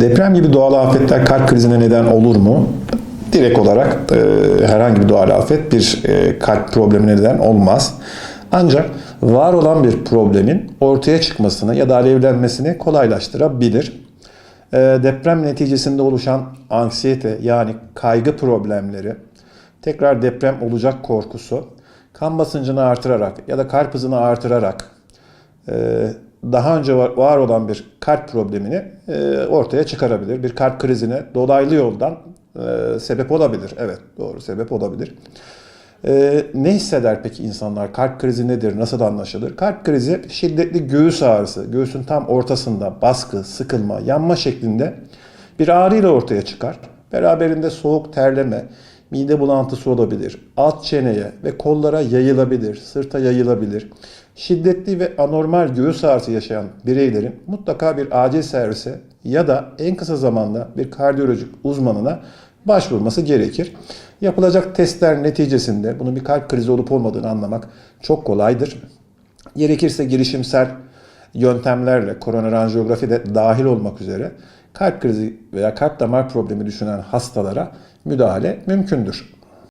Deprem gibi doğal afetler kalp krizine neden olur mu? Direkt olarak e, herhangi bir doğal afet bir e, kalp problemine neden olmaz. Ancak var olan bir problemin ortaya çıkmasını ya da alevlenmesini kolaylaştırabilir. E, deprem neticesinde oluşan anksiyete yani kaygı problemleri, tekrar deprem olacak korkusu, kan basıncını artırarak ya da kalp hızını artırarak e, daha önce var, olan bir kalp problemini e, ortaya çıkarabilir. Bir kalp krizine dolaylı yoldan e, sebep olabilir. Evet doğru sebep olabilir. E, ne hisseder peki insanlar? Kalp krizi nedir? Nasıl anlaşılır? Kalp krizi şiddetli göğüs ağrısı, göğsün tam ortasında baskı, sıkılma, yanma şeklinde bir ağrıyla ortaya çıkar. Beraberinde soğuk terleme, mide bulantısı olabilir, alt çeneye ve kollara yayılabilir, sırta yayılabilir. Şiddetli ve anormal göğüs ağrısı yaşayan bireylerin mutlaka bir acil servise ya da en kısa zamanda bir kardiyolojik uzmanına başvurması gerekir. Yapılacak testler neticesinde bunun bir kalp krizi olup olmadığını anlamak çok kolaydır. Gerekirse girişimsel yöntemlerle koroner anjiyografi de dahil olmak üzere kalp krizi veya kalp damar problemi düşünen hastalara müdahale mümkündür.